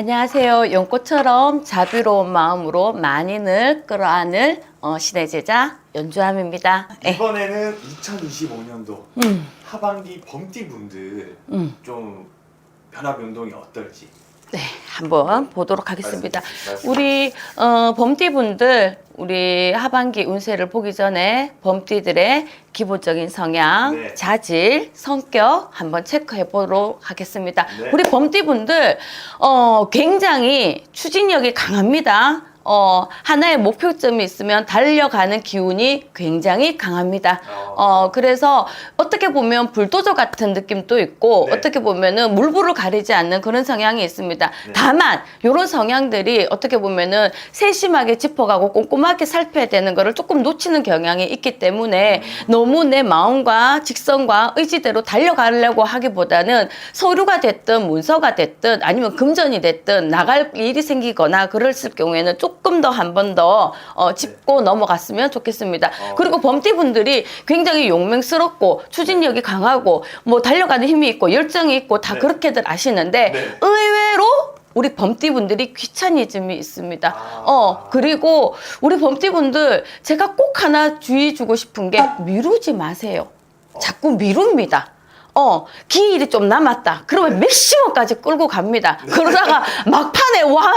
안녕하세요. 연꽃처럼 자비로운 마음으로 만인을 끌어안을 어, 시대 제자 연주함입니다. 예. 이번에는 2025년도 음, 하반기 범띠 분들 음. 좀 변화 변동이 어떨지 네, 한번 보도록 하겠습니다. 말씀- 우리 어, 범띠분들 우리 하반기 운세를 보기 전에 범띠들의 기본적인 성향, 네. 자질, 성격 한번 체크해 보도록 하겠습니다. 네. 우리 범띠분들 어, 굉장히 추진력이 강합니다. 어, 하나의 목표점이 있으면 달려가는 기운이 굉장히 강합니다. 어, 그래서 어떻게 보면 불도저 같은 느낌도 있고 네. 어떻게 보면은 물불을 가리지 않는 그런 성향이 있습니다. 네. 다만 이런 성향들이 어떻게 보면은 세심하게 짚어가고 꼼꼼하게 살펴야 되는 거를 조금 놓치는 경향이 있기 때문에 너무 내 마음과 직성과 의지대로 달려가려고 하기보다는 서류가 됐든 문서가 됐든 아니면 금전이 됐든 나갈 일이 생기거나 그랬을 경우에는 조금 더 한 번 더 어, 짚고 넘어갔으면 좋겠습니다. 어. 그리고 범띠분들이 굉장히 용맹스럽고 추진력이 강하고 뭐 달려가는 힘이 있고 열정이 있고 다 네. 그렇게들 아시는데 네. 의외로 우리 범띠분들이 귀차니즘이 있습니다. 아. 어 그리고 우리 범띠분들 제가 꼭 하나 주의 주고 싶은 게 미루지 마세요. 자꾸 미룹니다. 어, 기일이 좀 남았다. 그러면 맥시멈까지 끌고 갑니다. 그러다가 막판에 와,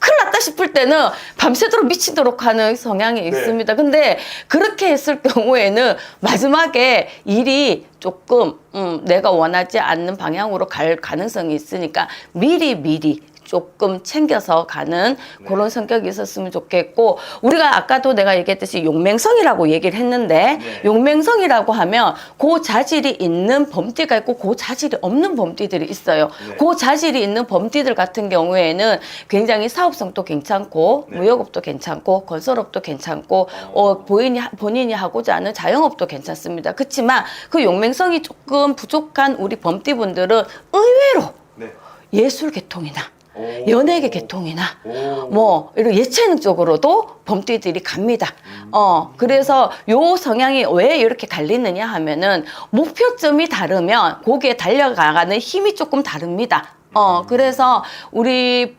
큰일 났다 싶을 때는 밤새도록 미치도록 하는 성향이 있습니다. 근데 그렇게 했을 경우에는 마지막에 일이 조금, 음, 내가 원하지 않는 방향으로 갈 가능성이 있으니까 미리 미리 조금 챙겨서 가는 네. 그런 성격이 있었으면 좋겠고 우리가 아까도 내가 얘기했듯이 용맹성이라고 얘기를 했는데 네. 용맹성이라고 하면 그 자질이 있는 범띠가 있고 그 자질이 없는 범띠들이 있어요. 네. 그 자질이 있는 범띠들 같은 경우에는 굉장히 사업성도 괜찮고 네. 무역업도 괜찮고 건설업도 괜찮고 어. 어, 본인이 본인이 하고자 하는 자영업도 괜찮습니다. 그렇지만 그 용맹성이 조금 부족한 우리 범띠분들은 의외로 네. 예술 계통이나 오. 연예계 계통이나 오. 뭐 이런 예체능 쪽으로도 범띠들이 갑니다. 음. 어 그래서 요 성향이 왜 이렇게 갈리느냐 하면은 목표점이 다르면 거기에 달려가는 힘이 조금 다릅니다. 어 음. 그래서 우리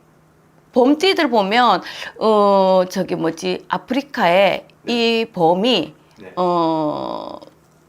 범띠들 보면 어 저기 뭐지 아프리카에 이 범이 네. 어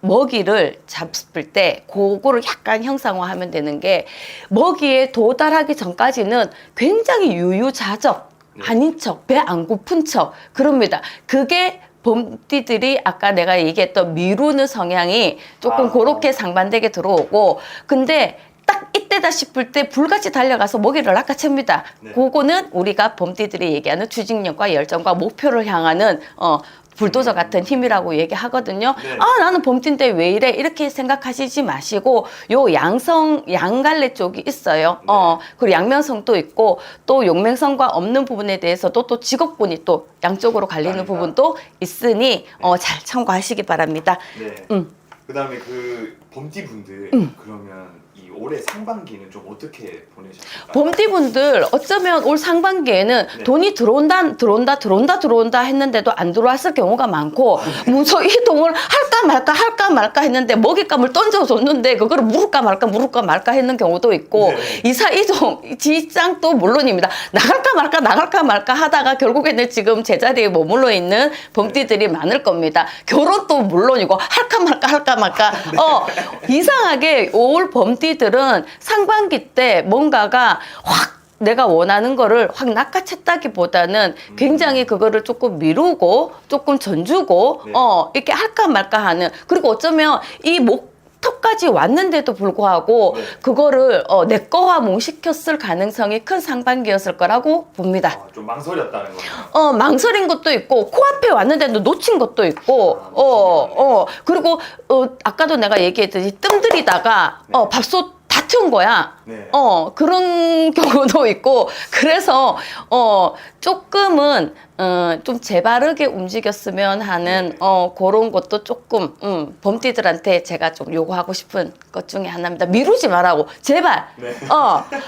먹이를 잡을 때 그거를 약간 형상화하면 되는 게 먹이에 도달하기 전까지는 굉장히 유유자적 네. 아닌 척, 배 안 고픈 척 그럽니다. 그게 범띠들이 아까 내가 얘기했던 미루는 성향이 조금 아. 그렇게 상반되게 들어오고 근데 딱 이때다 싶을 때 불같이 달려가서 먹이를 낚아챕니다. 네. 그거는 우리가 범띠들이 얘기하는 추진력과 열정과 목표를 향하는 어 불도저 같은 힘이라고 얘기하거든요. 네. 아 나는 범띠인데 왜 이래 이렇게 생각하시지 마시고 요 양성 양갈래 쪽이 있어요. 네. 어 그리고 양면성도 있고 또 용맹성과 없는 부분에 대해서도 또 직업군이 또 양쪽으로 갈리는 아니다. 부분도 있으니 어 잘 참고하시기 바랍니다. 네. 음. 그다음에 그 범띠 분들 그러면 이 올해 상반기는 좀 어떻게 보내셨을까요? 범띠분들 어쩌면 올 상반기에는 네. 돈이 들어온다 들어온다 들어온다 들어온다 했는데도 안 들어왔을 경우가 많고 문서 이동을 할까 말까 할까 말까 했는데 먹잇감을 던져줬는데 그거를 물을까 말까 물을까 말까 했는 경우도 있고 네. 이사 이동 지장도 물론입니다 나갈까 말까 나갈까 말까 하다가 결국에는 지금 제자리에 머물러 있는 범띠들이 많을 겁니다 결혼도 물론이고 할까 말까 할까 말까 어 이상하게 올 범띠 들은 상반기 때 뭔가가 확 내가 원하는 거를 확 낚아챘다기보다는 굉장히 그거를 조금 미루고 조금 전주고 네. 어 이렇게 할까 말까 하는 그리고 어쩌면 이목 턱까지 왔는데도 불구하고 네. 그거를 어, 내 거화 몽시켰을 가능성이 큰 상반기였을 거라고 봅니다. 아, 좀 망설였다는 거예요. 어, 망설인 것도 있고, 코앞에 왔는데도 놓친 것도 있고, 아, 어, 놓친 어, 그리고, 어, 아까도 내가 얘기했듯이 뜸들이다가, 네. 어, 밥솥 다 튀운 거야. 네. 어, 그런 경우도 있고, 그래서, 어, 조금은, 어, 좀 재바르게 움직였으면 하는, 네. 어, 그런 것도 조금, 음, 범띠들한테 제가 좀 요구하고 싶은 것 중에 하나입니다. 미루지 말라고. 제발. 네. 어, 할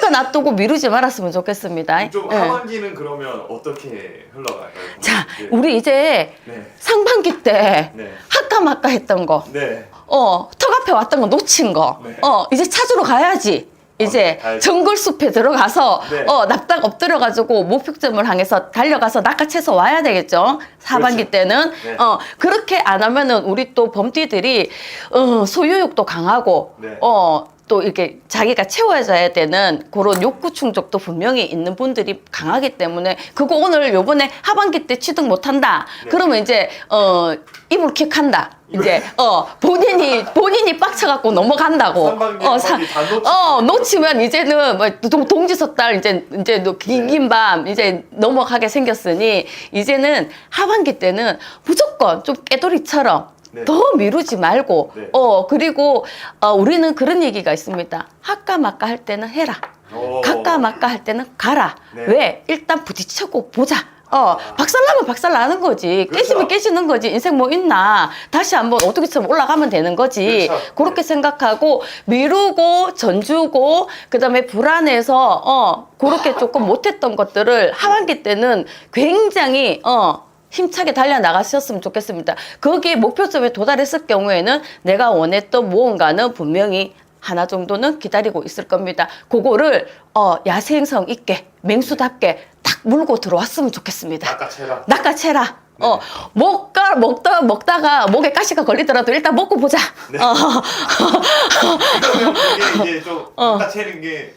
거 놔두고 미루지 말았으면 좋겠습니다. 좀 예. 하반기는 그러면 어떻게 흘러갈까요? 자, 네. 우리 이제 네. 상반기 때 네. 할까 말까 했던 거, 네. 어, 턱 앞에 왔던 거 놓친 거, 네. 어, 이제 찾으러 가야지. 이제 어, 네, 정글 숲에 들어가서 네. 어 납작 엎드려 가지고 목표점을 향해서 달려가서 낚아채서 와야 되겠죠 하반기 그렇죠. 때는 네. 어 그렇게 안 하면은 우리 또 범띠들이 어 소유욕도 강하고 네. 어 또 이렇게 자기가 채워져야 되는 그런 욕구 충족도 분명히 있는 분들이 강하기 때문에 그거 오늘 요번에 하반기 때 취득 못한다. 네. 그러면 이제 어 이불킥한다. 이제 어 본인이 본인이 빡쳐갖고 넘어간다고. 어, 사- 어 놓치면 이제는 뭐 동- 동지섣달 이제 이제 너 긴긴 밤 이제 넘어가게 생겼으니 이제는 하반기 때는 무조건 좀 깨돌이처럼 네. 더 미루지 말고 네. 어 그리고 어, 우리는 그런 얘기가 있습니다 할까 말까 할 때는 해라 오. 갈까 말까 할 때는 가라 네. 왜 일단 부딪히고 보자 어 박살나면 박살나는 거지 그렇죠. 깨지면 깨지는 거지 인생 뭐 있나 다시 한번 어떻게처럼 올라가면 되는 거지 그렇죠. 그렇게 네. 생각하고 미루고 전주고 그 다음에 불안해서 어 그렇게 조금 못했던 것들을 하반기 때는 굉장히 어 힘차게 달려 나가셨으면 좋겠습니다. 거기에 목표점에 도달했을 경우에는 내가 원했던 무언가는 분명히 하나 정도는 기다리고 있을 겁니다. 그거를 어 야생성 있게 맹수답게 딱 물고 들어왔으면 좋겠습니다. 낚아채라. 낚아채라. 네. 어, 먹다, 먹다, 먹다가 목에 가시가 걸리더라도 일단 먹고 보자. 네. 어, 그게 이제 좀 어. 낚아채는 게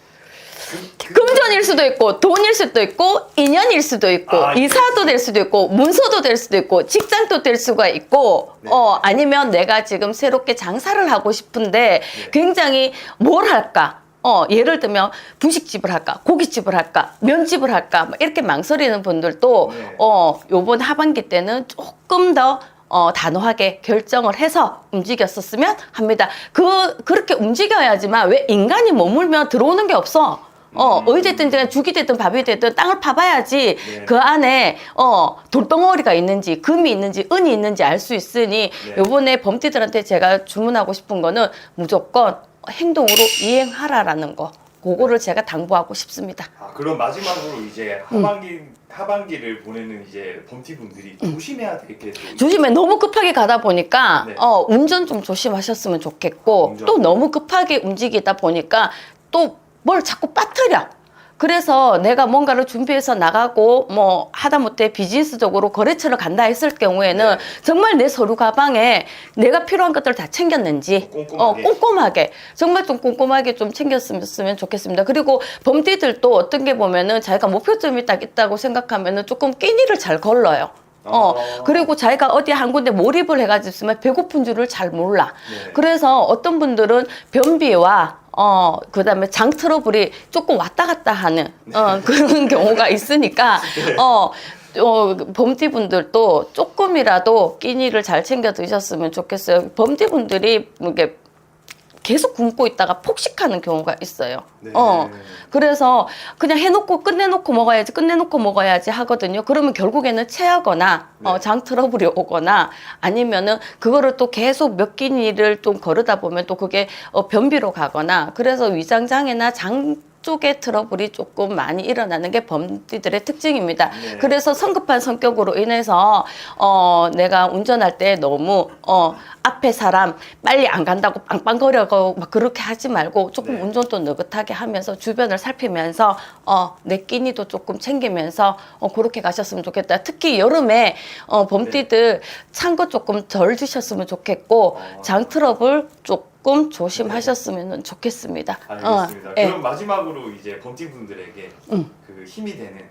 금전일 수도 있고, 돈일 수도 있고, 인연일 수도 있고, 아, 이사도 될 수도 있고, 문서도 될 수도 있고, 직장도 될 수가 있고, 네. 어, 아니면 내가 지금 새롭게 장사를 하고 싶은데 네. 굉장히 뭘 할까? 어, 예를 들면 분식집을 할까, 고깃집을 할까, 면집을 할까, 뭐 이렇게 망설이는 분들도 네. 어, 요번 하반기 때는 조금 더 어, 단호하게 결정을 해서 움직였었으면 합니다. 그, 그렇게 움직여야지만 왜 인간이 머물면 들어오는 게 없어. 어, 음. 어디든 간에 죽이 되든 밥이 되든 땅을 파봐야지 네. 그 안에, 어, 돌덩어리가 있는지, 금이 있는지, 은이 있는지 알 수 있으니 네. 요번에 범띠들한테 제가 주문하고 싶은 거는 무조건 행동으로 이행하라라는 거. 그거를 제가 당부하고 싶습니다. 아, 그럼 마지막으로 이제 음. 하반기 하반기를 보내는 이제 범티 분들이 조심해야 될게또 조심해 너무 급하게 가다 보니까 네. 어 운전 좀 조심하셨으면 좋겠고 운전. 또 너무 급하게 움직이다 보니까 또 뭘 자꾸 빠뜨려 그래서 내가 뭔가를 준비해서 나가고 뭐 하다못해 비즈니스적으로 거래처를 간다 했을 경우에는 네. 정말 내 서류 가방에 내가 필요한 것들 다 챙겼는지 꼼꼼하게. 어, 꼼꼼하게 정말 좀 꼼꼼하게 좀 챙겼으면 좋겠습니다. 그리고 범띠들도 어떤 게 보면은 자기가 목표점이 딱 있다고 생각하면은 조금 끼니를 잘 걸러요. 어, 어. 그리고 자기가 어디 한 군데 몰입을 해가지고 있으면 배고픈 줄을 잘 몰라. 네. 그래서 어떤 분들은 변비와 어, 그 다음에 장 트러블이 조금 왔다 갔다 하는, 어, 그런 경우가 있으니까, 네. 어, 어, 범띠분들도 조금이라도 끼니를 잘 챙겨 드셨으면 좋겠어요. 범띠분들이 이게 계속 굶고 있다가 폭식하는 경우가 있어요. 네. 어. 그래서 그냥 해놓고 끝내놓고 먹어야지, 끝내놓고 먹어야지 하거든요. 그러면 결국에는 체하거나, 네. 어, 장 트러블이 오거나 아니면은 그거를 또 계속 몇 끼니를 좀 거르다 보면 또 그게 어, 변비로 가거나 그래서 위장장애나 장 쪽의 트러블이 조금 많이 일어나는 게 범띠들의 특징입니다. 네. 그래서 성급한 성격으로 인해서 어 내가 운전할 때 너무 어 앞에 사람 빨리 안 간다고 빵빵거려고 막 그렇게 하지 말고 조금 네. 운전도 느긋하게 하면서 주변을 살피면서 어내 끼니도 조금 챙기면서 어 그렇게 가셨으면 좋겠다. 특히 여름에 어 범띠들 찬 거 조금 덜 드셨으면 좋겠고 어. 장 트러블 조금 조심하셨으면 좋겠습니다. 알겠습니다. 어, 예. 그럼 마지막으로 이제 범티 분들에게 음. 그 힘이 되는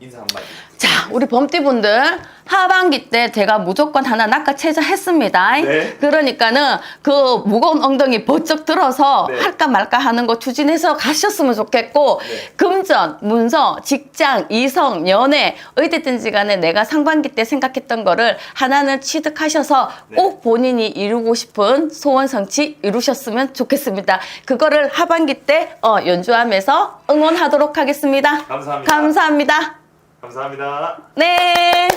인사 한마디. 자, 우리 범띠분들 하반기 때 제가 무조건 하나 낚아채자 했습니다. 네. 그러니까는 그 무거운 엉덩이 번쩍 들어서 네. 할까 말까 하는 거 추진해서 가셨으면 좋겠고 네. 금전, 문서, 직장, 이성, 연애 어디든지 간에 내가 상반기 때 생각했던 거를 하나는 취득하셔서 네. 꼭 본인이 이루고 싶은 소원 성취 이루셨으면 좋겠습니다. 그거를 하반기 때 어, 연주하면서 응원하도록 하겠습니다. 감사합니다. 감사합니다. 감사합니다. 네.